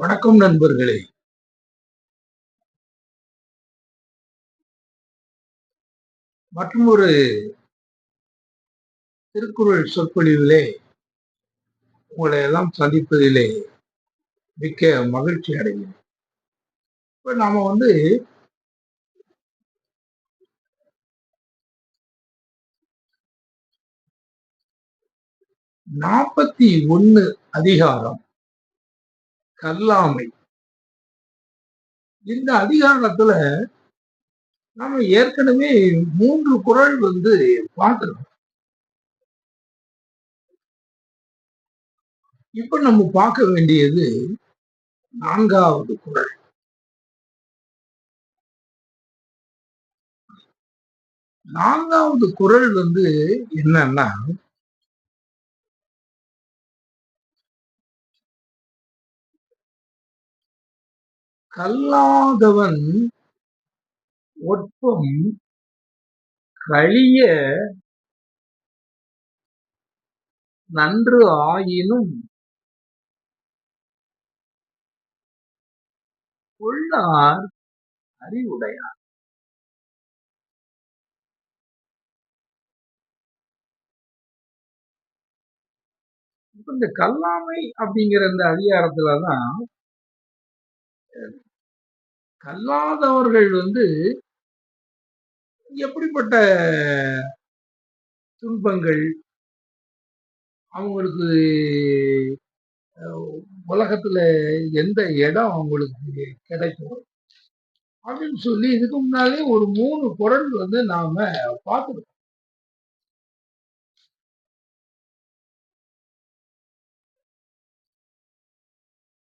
வணக்கம் நண்பர்களே. மற்றும் ஒரு திருக்குறள் சொற்பொழிவிலே உங்களை எல்லாம் சந்திப்பதிலே மிக்க மகிழ்ச்சி அடைகிறேன். இப்ப நாம வந்து நாற்பத்தி ஒன்னு அதிகாரம். கல்லாமை. இந்த அதிகாரத்துல நாம ஏற்கனவே மூன்று குரல் வந்து பார்க்கிறோம் இப்ப நம்ம பார்க்க வேண்டியது நான்காவது குரல். நான்காவது குரல் வந்து என்னன்னா கல்லாதவன் ஒட்பம் கழிய நன்று ஆயினும் உள்ளார் அறிவுடையார். இந்த கல்லாமை அப்படிங்கிற இந்த அதிகாரத்துலதான் கல்லாதவர்கள் வந்து எப்படிப்பட்ட துன்பங்கள் அவங்களுக்கு உலகத்துல எந்த இடம் அவங்களுக்கு கிடைக்கும்? அப்படின்னு சொல்லி இதுக்கு முன்னாலே ஒரு மூணு குரல் வந்து நாம பார்த்துருக்கோம்.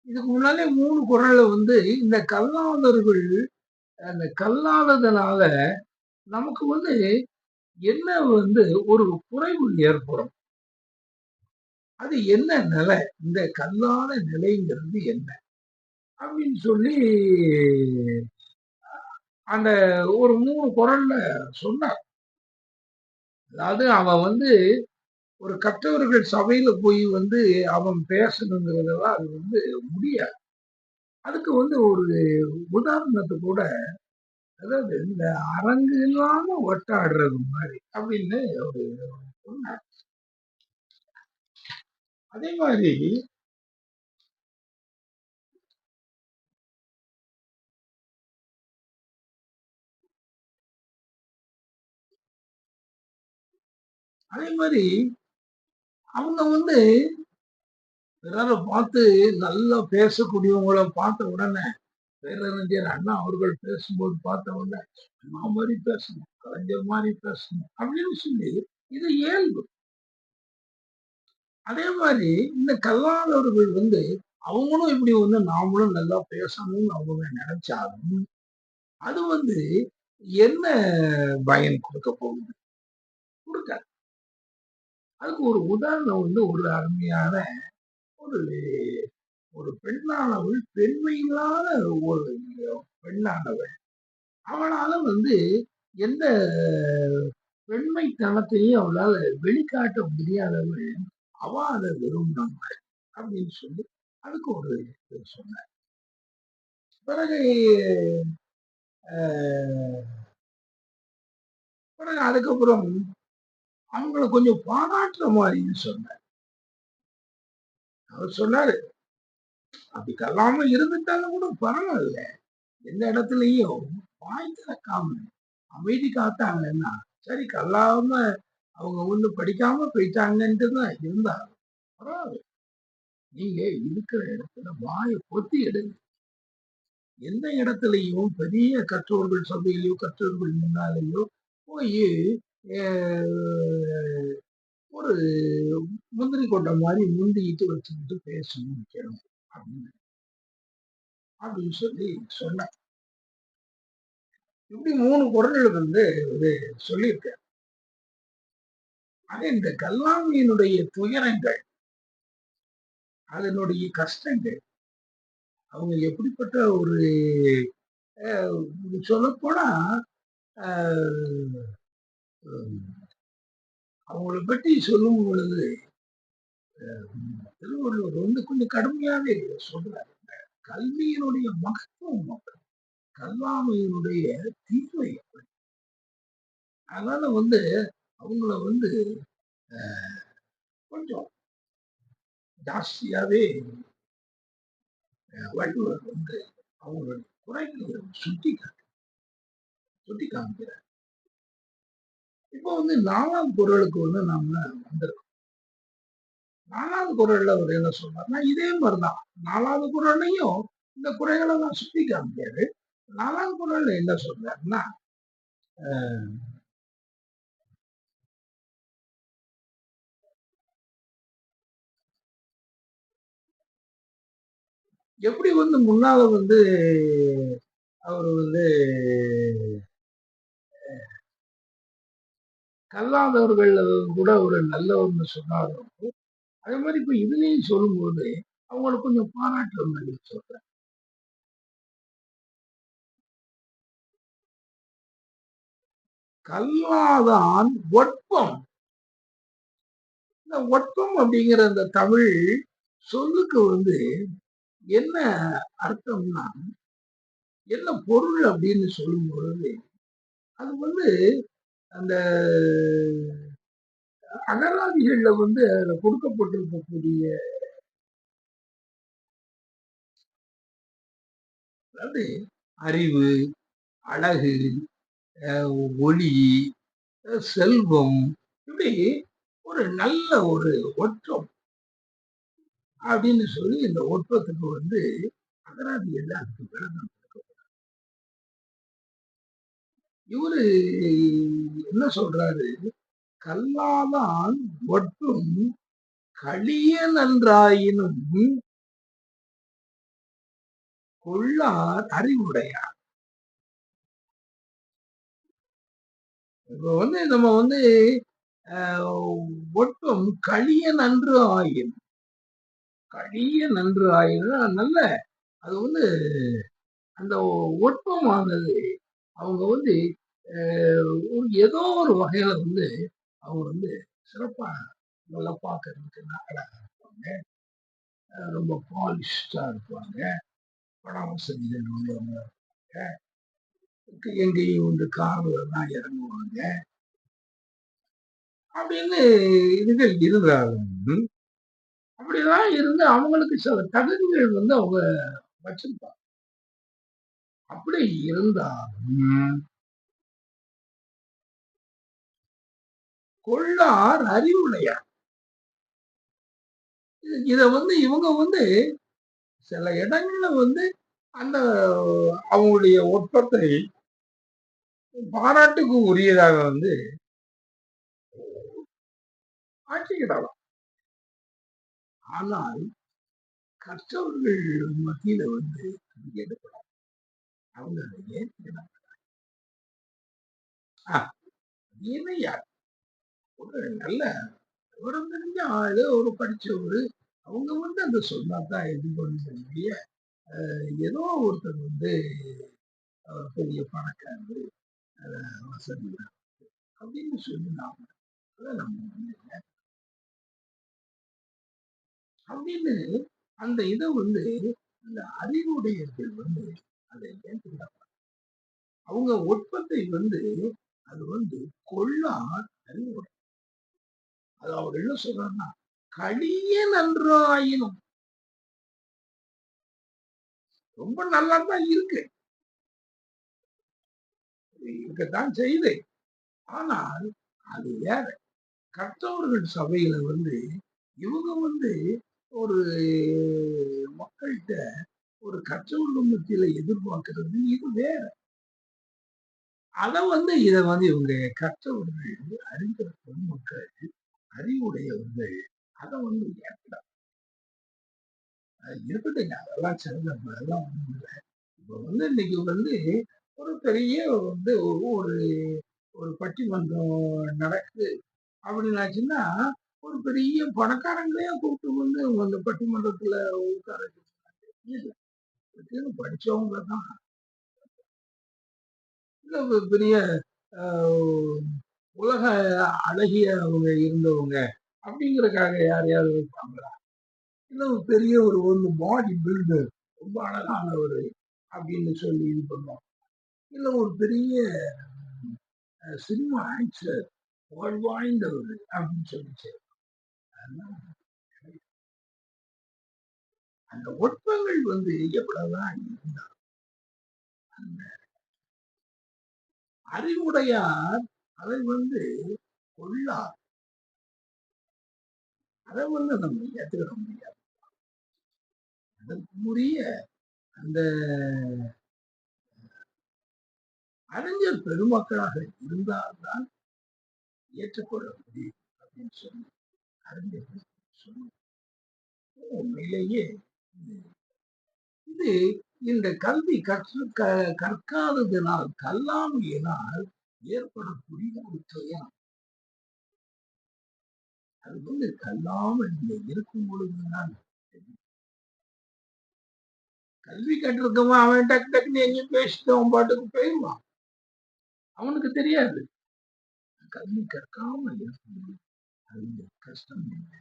இதுக்கு முன்னாலே மூணு குரல்ல வந்து இந்த கல்லாதவர்கள் அந்த கல்லாததுனால நமக்கு வந்து என்ன வந்து ஒரு குறைவு ஏற்படும்? அது என்ன நிலை? இந்த கல்லாத நிலைங்கிறது என்ன? அப்படின்னு சொல்லி அந்த ஒரு மூணு குரல்ல சொன்னார். அதாவது அவன் வந்து ஒரு கற்றவர்கள் சபையில போய் வந்து அவன் பேசணுங்கிறதெல்லாம் அது வந்து முடியாது. அதுக்கு வந்து ஒரு உதாரணத்தை கூட அதாவது இந்த அரங்கு இல்லாம ஒட்டாடுறது மாதிரி அப்படின்னு ஒரு சொன்னார். அதே மாதிரி அதே மாதிரி அவங்க வந்து பிறரை பார்த்து நல்லா பேசக்கூடியவங்கள பார்த்த உடனே பேரறிஞர் அண்ணா அவர்கள் பேசும்போது பார்த்த உடனே அண்ணா மாதிரி பேசணும் கலைஞர் மாதிரி பேசணும் அப்படின்னு சொல்லி இது இயல்பு. அதே மாதிரி இந்த கல்லாதவர்கள் வந்து அவங்களும் இப்படி வந்து நாமளும் நல்லா பேசணும்னு அவங்க நினைச்சாலும் அது வந்து என்ன பயன் கொடுக்க போகுது? அதுக்கு ஒரு உதாரணம் வந்து ஒரு அருமையான ஒரு ஒரு பெண்ணானவள் பெண்மையில்லாத ஒரு பெண்ணானவள். அவளால வந்து எந்த பெண்மைத்தனத்தையும் அவளால வெளிக்காட்ட முடியாதவள். அவ அதை விரும்பினாங்க அப்படின்னு சொல்லி அதுக்கு ஒரு சொன்னார். பிறகு பிறகு அதுக்கப்புறம் அவங்கள கொஞ்சம் பாராட்டுற மாதிரின்னு சொன்னார். அவர் சொன்னாரு அப்படி கல்லாம இருந்துட்டாலும் கூட பரவாயில்ல. எந்த இடத்துலயும் வாய் திறக்காம அமைதி காத்தாங்கன்னா சரி கல்லாம அவங்க ஒண்ணு படிக்காம போயிட்டாங்கன்ட்டு தான் இருந்தாலும் பரவாயில்ல. நீங்க இருக்கிற இடத்துல வாயை பொத்தி எடுங்க. எந்த இடத்துலையும் பெரிய கற்றோர்கள் சபையிலையோ கற்றோர்கள் முன்னாலேயோ போய் ஒரு முந்திரி கொண்ட மாதிரி முந்திக்கிட்டு வச்சுக்கிட்டு பேசணும் கேளுங்க அப்படின்னு. அப்படின்னு சொல்லி சொன்ன. இப்படி மூணு குரல்கள் வந்து ஒரு சொல்லியிருக்க அது இந்த கல்லாமியினுடைய துயரங்கள் அதனுடைய கஷ்டங்கள் அவங்க எப்படிப்பட்ட ஒரு சொல்லப்போனா அவங்கள பற்றி சொல்லும் பொழுது திருவள்ளுவர் வந்து கொஞ்சம் கடுமையாவே சொல்றாரு. கல்வியினுடைய மகத்துவம் அப்படி கல்லாமையினுடைய தீமை அதனால வந்து அவங்கள வந்து கொஞ்சம் ஜாஸ்தியாவே வள்ளுவர் வந்து அவங்களுடைய குறைகளை சுட்டி காட்டு சுட்டி காமிக்கிறார். இப்போ வந்து நாலாம் குரலுக்கு வந்து நாம வந்திருக்கோம். நாலாவது குரல்ல அவர் என்ன சொல்றாருன்னா இதே மாதிரிதான். நாலாவது குரல்லையும் இந்த குறைகளை தான் சுத்தி காமிக்காரு நாலாவது குரல்ல என்ன சொல்றாருன்னா எப்படி வந்து முன்னால வந்து அவர் வந்து கல்லாதவர்கள் கூட ஒரு நல்லவர்னு சொன்னாரோ அதே மாதிரி இப்ப இதுலயும் சொல்லும்போது அவங்கள கொஞ்சம் பாராட்டுற மாதிரி சொல்றேன். கல்லாதான் ஒட்பம். இந்த ஒட்பம் அப்படிங்கிற அந்த தமிழ் சொல்லுக்கு வந்து என்ன அர்த்தம்னா என்ன பொருள் அப்படின்னு சொல்லும் பொழுது அது வந்து அந்த அகராதிகள்ல வந்து அதுல கொடுக்கப்பட்டிருக்கக்கூடிய அதாவது அறிவு அழகு அஹ் ஒளி செல்வம் இப்படி ஒரு நல்ல ஒரு ஒற்றம் அப்படின்னு சொல்லி இந்த ஒற்றத்துக்கு வந்து அகராதிகள்ல அதுக்கு விளக்கம் இவரு என்ன சொல்றாரு? கல்லாதான் ஒட்டும் களிய நன்றாயினும் கொள்ளார் அறிவுடையார். இப்போ வந்து நம்ம வந்து ஆஹ், ஒட்டும் களிய நன்று ஆயினும் களிய நன்று ஆயினும் நல்ல அது வந்து அந்த ஒட்பமானது அவங்க வந்து ஒரு ஏதோ ஒரு வகையில வந்து அவங்க வந்து சிறப்பாக நல்லா பார்க்கறதுக்கு அழகாக இருப்பாங்க. ரொம்ப பாலிஷ்டாக இருப்பாங்க. பண வசதிகள் உள்ளவங்க இருப்பாங்க. எங்கேயும் வந்து கார்ல தான் இறங்குவாங்க. அப்படின்னு இதுகள் இருந்தாலும் அப்படிலாம் இருந்து அவங்களுக்கு சில தகுதிகள் வந்து அவங்க வச்சிருப்பாங்க. அப்படி இருந்தாலும் கொள்ளார் அறிவுடையார். இத வந்து இவங்க வந்து சில இடங்கள்ல வந்து அந்த அவங்களுடைய ஒப்பத்தை பாராட்டுக்கு உரியதாக வந்து ஆட்சிக்கிடலாம் ஆனால் கற்றவர்கள் மத்தியில வந்து எடுக்கலாம் அவங்க அதை ஏற்றுக்கலாம் இணையா ஒரு நல்ல விவரம் தெரிஞ்ச ஆளு ஒரு படிச்சவரு அவங்க வந்து அந்த சொன்னாதான் இது பண்ண ஏதோ ஒருத்தர் வந்து பெரிய பணக்காரரு அஹ் வசதி அப்படின்னு சொல்லினாங்க அதை நம்ம வந்து அப்படின்னு அந்த இதை வந்து அந்த அறிவுடையர்கள் வந்து அதை ஏற்றுக்கிறாங்க அவங்க உற்பத்தி வந்து அது வந்து கொள்ளார் அறிவுடை அது அவர் என்ன சொல்றாருன்னா கடிய நன்றாயினும். ரொம்ப நல்லா தான் இருக்கு. இருக்கத்தான் செய்யுது. ஆனால் அது வேற. கர்த்தவர்கள் சபையில வந்து இவங்க வந்து ஒரு மக்கள்கிட்ட ஒரு கற்றவர்கள் மத்தியில எதிர்பார்க்கிறது இது வேற. அத வந்து இத வந்து இவங்க கற்றவர்கள் அறிந்த பொதுமக்கள் அறிவுடையவர்கள் அதை வந்து ஏற்கலாம் இருக்கட்டுங்க அதெல்லாம் சிறந்த அதெல்லாம் ஒண்ணும் இல்லை. இப்போ வந்து இன்னைக்கு வந்து ஒரு பெரிய வந்து ஒரு ஒரு பட்டிமன்றம் நடக்குது. அப்படின்னாச்சுன்னா ஒரு பெரிய பணக்காரங்களையும் கூப்பிட்டு வந்து அந்த பட்டிமன்றத்துல உட்கார இல்லை. படிச்சவங்க தான். இல்ல ஒரு பெரிய ஆஹ், உலக அழகிய அவங்க இருந்தவங்க அப்படிங்கறக்காக யாரையாவது வைப்பாங்களா இல்ல ஒரு பெரிய ஒரு வந்து பாடி பில்டர் ரொம்ப அழகானவர் அப்படின்னு சொல்லி இது பண்ணோம் இல்லை ஒரு பெரிய சினிமா ஆக்டர் வாழ்வாய்ந்தவர் அப்படின்னு சொல்லிச்சு அதனால அந்த ஒட்பங்கள் வந்து எவ்வளவுதான் இருந்தார் அந்த அறிவுடையார் அதை வந்து கொள்ளார். அதை வந்து நம்ம ஏற்றுக்கிற முடியாது. அதற்குரிய அந்த அறிஞர் பெருமக்களாக இருந்தால்தான் ஏற்றுக்கொள்ள முடியும் அப்படின்னு சொல்லி அறிஞர்கள் சொன்னார் உண்மையிலேயே வந்து இந்த கல்வி கற்று க- கற்காததினால் கல்லாமையினால் ஏற்படக்கூடிய ஒரு துயரம் அது வந்து கல்லாமல் இருக்கும் பொழுதுதான். கல்வி கற்றிருக்கவன் அவன் டக்கு டக்குன்னு எங்கேயும் பேசிட்டு அவன் பாட்டுக்கு போயிடுவான். அவனுக்கு தெரியாது. கல்வி கற்காமல் இருக்கும் அது கஷ்டம் என்ன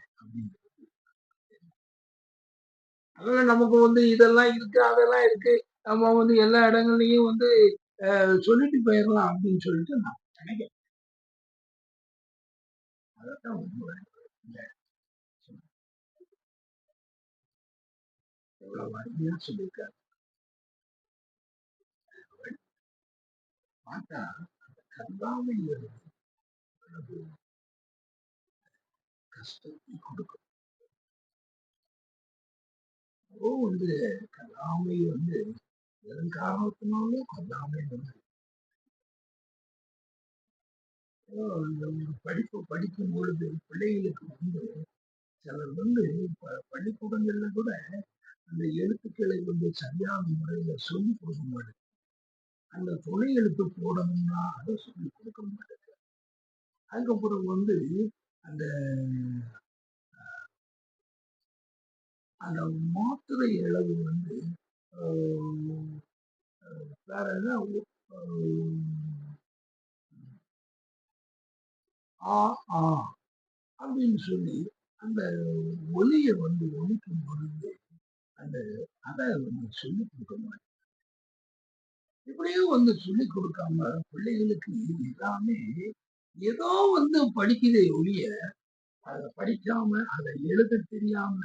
அதனால நமக்கு வந்து இதெல்லாம் இருக்கு அதெல்லாம் இருக்கு. நம்ம வந்து எல்லா இடங்கள்லயும் வந்து அஹ், சொல்லிட்டு போயிடலாம் அப்படின்னு சொல்லிட்டு நான் நினைக்கிறேன். அதான் எவ்வளவு அருமையா சொல்லியிருக்காரு. பார்த்தா அந்த கல்லாமை எவ்வளவு கஷ்டத்தை கொடுக்கும். ஓ வந்து கல்லாமை வந்து எதன் காரணத்தினாலும் கல்லாமை வந்து அந்த ஒரு படிப்பு படிக்கும் பொழுது பிள்ளைகளுக்கு வந்து சிலர் வந்து ப- பள்ளிக்கூடங்கள்ல கூட அந்த எழுத்துக்களை வந்து சரியான முறையில சொல்லி கொடுக்க மாட்டேங்குது அந்த துணை எழுத்து போடணும்னா அதை சொல்லி கொடுக்க மாட்டேங்குது அதுக்கப்புறம் வந்து அந்த அந்த மாத்திரை அளவு வந்து ஆஹ், வேற என்ன? ஆ ஆ அப்படின்னு சொல்லி அந்த ஒலியை வந்து ஒலிக்கும் பொழுது அந்த அதை வந்து சொல்லி கொடுக்க மாட்டேன் இப்படியே வந்து சொல்லி கொடுக்காம பிள்ளைகளுக்கு எல்லாமே ஏதோ வந்து படிக்கிறதை ஒழிய அதை படிக்காம அதை எழுத தெரியாம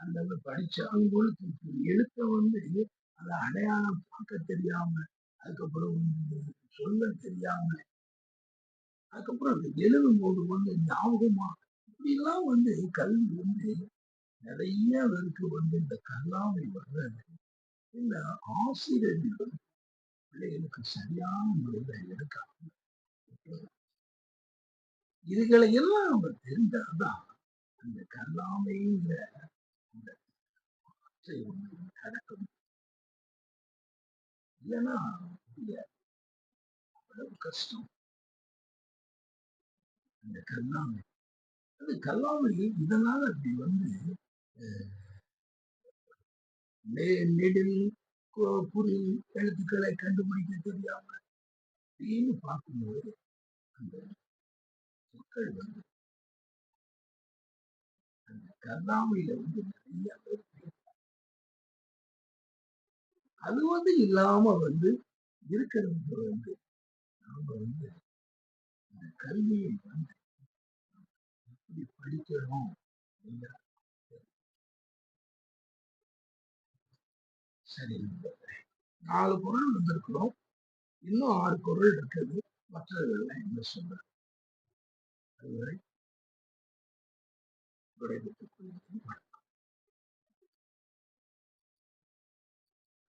அந்த படிச்சாலும் கூட எழுத்த வந்து அதை அடையாளம் பார்க்க தெரியாம அதுக்கப்புறம் வந்து சொல்ல தெரியாம அதுக்கப்புறம் அந்த எழுதும் போது வந்து ஞாபகமா இப்படிலாம் வந்து கல்வி வந்து நிறைய பேருக்கு வந்து இந்த கல்லாமை வர்றது. இந்த ஆசிரியர்கள் பிள்ளைகளுக்கு சரியான முறையில எடுக்காம இதுகளை எல்லாம் நம்ம தெரிஞ்சாதான் அந்த கல்லாமைங்கிற அந்த ஆசை ஒண்ணு இல்லைன்னா அவ்வளவு கஷ்டம். அந்த கல்லாமை அது கல்லாமை இதனால அப்படி வந்து நெ- நெடில் கு- குறி எழுத்துக்களை கண்டுபிடிக்க தெரியாம அப்படின்னு பார்க்கும்போது அந்த மக்கள் வந்து கண்ணாமையில வந்து நிறைய பேர் அது வந்து இல்லாம வந்து இருக்கிறவங்க வந்து நாம வந்து இந்த கல்வியை வந்து எப்படி படிக்கணும் சரி நாலு குரல் வந்திருக்கிறோம். இன்னும் ஆறு குரல் இருக்குது. மற்றவர்கள் என்ன சொல்றாங்க? அதுவரை விடைபெற்றுக் கொள்கிறேன்